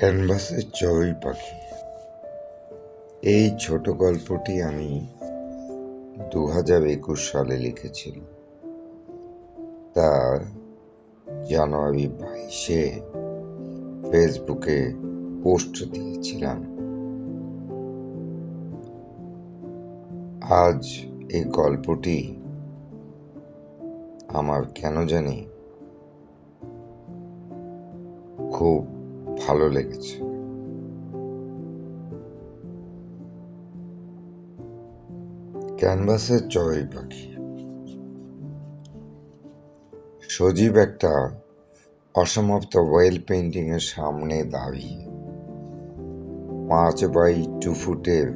ক্যানভাসের চড়ুই পাখি। এই ছোট গল্পটি আমি দু হাজার একুশ সালে লিখেছিলাম। তার জানুয়ারি বাইশে ফেসবুকে পোস্ট দিয়েছিলাম। আজ এই গল্পটি আমার কেন জানি খুব ভালো লেগেছে। ক্যানভাসের চড়ুই পাখি। সজীব একটা অসমাপ্ত ওয়েল পেন্টিং এর সামনে দাঁড়িয়ে পাঁচ বাই টু ফুটের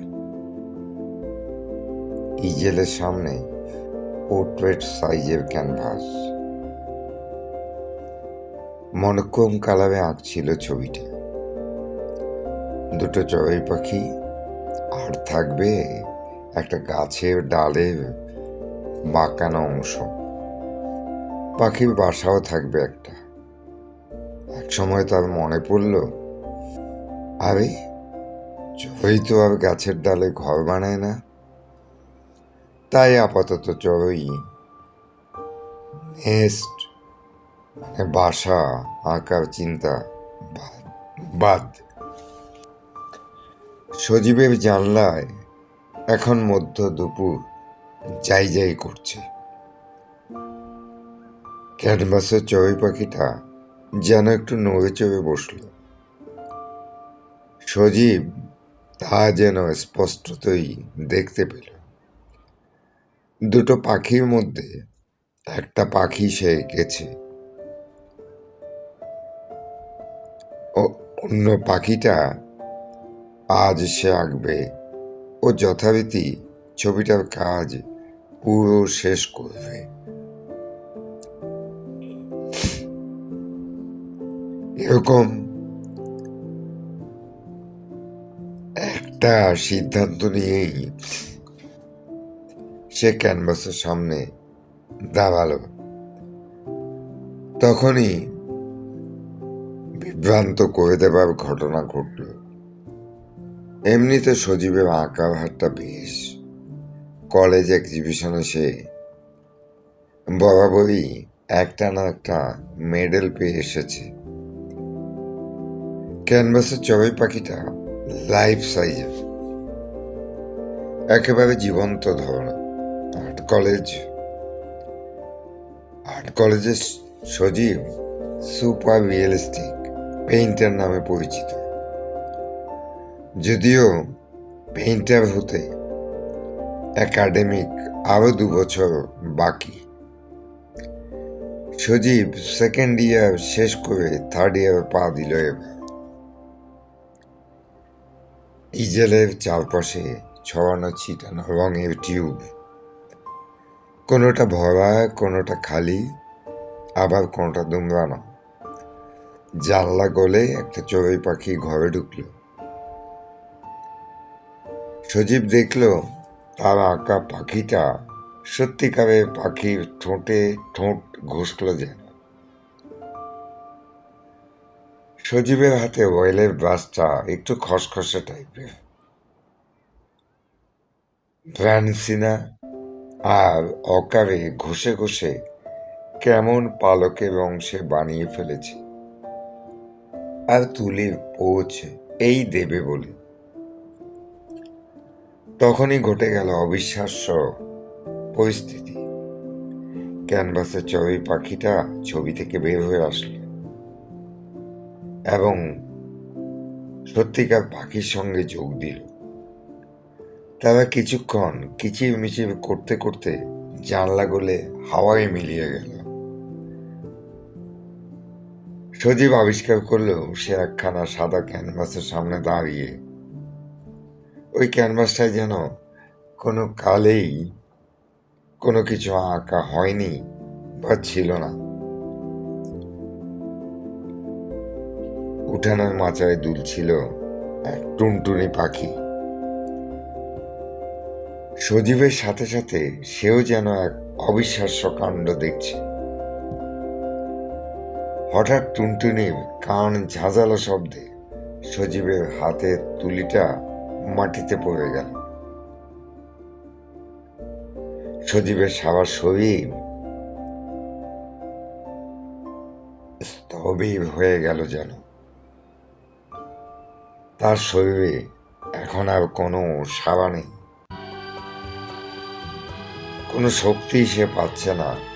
ইজেলের সামনে পোর্ট্রেট সাইজের ক্যানভাস। মনক্রম কালারে আঁকছিল ছবিটা। দুটো চড়ুই পাখি, আর থাকবে একটা গাছের ডালের বাঁকানো অংশ। পাখির বাসাও থাকবে একটা। এক সময় তার মনে পড়ল, আরে চড়ুই তো আর গাছের ডালে ঘর বানায় না। তাই আপাতত চড়ুই নেস্ট মানে বাসা আঁকার, চিন্তা, বাদ সজীবের জানলায় এখন মধ্য দুপুর, যাই যাই করছে। ক্যানভাসের চড়ুই পাখিটা যেন একটু নড়ে চড়ে বসল। সজীব তা যেন স্পষ্টতই দেখতে পেল। দুটো পাখির মধ্যে একটা পাখি সে এঁকেছে অন্য পাখিটা আজ সে আঁকবে। ও যথারীতি ছবিটার কাজ পুরো শেষ করবে। এরকম একটা সিদ্ধান্ত নিয়েই সে ক্যানভাসের সামনে দাঁড়াল। তখনই বিভ্রান্ত করে দেবার ঘটনা ঘটল। এমনিতে সজীবের আঁকার হাতটা বেশ। কলেজ এক্সিবিশনে সে বরাবরই একটা না একটা মেডেল পেয়ে এসেছে। ক্যানভাসের চড়ুই পাখিটা লাইফ সাইজের একেবারে জীবন্ত ধরনের আর্ট কলেজ। আর্ট কলেজের সজীব সুপার রিয়েলিস্টিক পেইন্টার নামে পরিচিত। যদিও পেইন্টার হতে একাডেমিক আরও দু বছর বাকি। সজীব সেকেন্ড ইয়ার শেষ করে থার্ড ইয়ার পা দিল এবার। ইজেলের চারপাশে ছড়ানো ছিটানো রঙের টিউব। কোনোটা ভরা, কোনোটা খালি, আবার কোনোটা দুমড়ানো। জানলা গলে একটা চড়ুই পাখি ঘরে ঢুকলো। সজীব দেখল তার আঁকা পাখিটা সত্যিকারে পাখির ঠোঁটে ঠোঁট ঘষল যেন। সজীবের হাতে অয়েলের ব্রাশটা একটু খসখসে টাইপের ভ্যানসিনা আর অকারে ঘষে ঘষে কেমন পালকের অংশে বানিয়ে ফেলেছে। আর তুলে পৌঁছে, এই দেবে বলে। তখনই ঘটে গেল অবিশ্বাস্য পরিস্থিতি। ক্যানভাসের চড়ুই পাখিটা ছবি থেকে বের হয়ে আসলো এবং সত্যিকার পাখির সঙ্গে যোগ দিল। তারা কিছুক্ষণ কিচির মিচির করতে করতে জানলা গলে হাওয়ায় মিলিয়ে গেল। সজীব আবিষ্কার করল সে একখানা সাদা ক্যানভাসের সামনে দাঁড়িয়ে। ওই ক্যানভাসটায় যেন কোনো কালেই কোনো কিছু আঁকা হয়নি বা ছিল না। উঠানের মাচায় দুলছিল এক টুনটুনি পাখি। সজীবের সাথে সাথে সেও যেন এক অবিশ্বাস্য কাণ্ড দেখছে। হঠাৎ টুনটুনির কান ঝাঁঝালো শব্দে সজীবের হাতের তুলিটা মাটিতে পড়ে গেল। সজীবের সারা শরীর স্থবির হয়ে গেল যেন। তার শরীরে এখন আর কোনো সারা নেই। কোনো শক্তি সে পাচ্ছে না।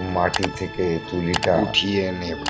মাটি থেকে তুলিটা উঠিয়ে নেব।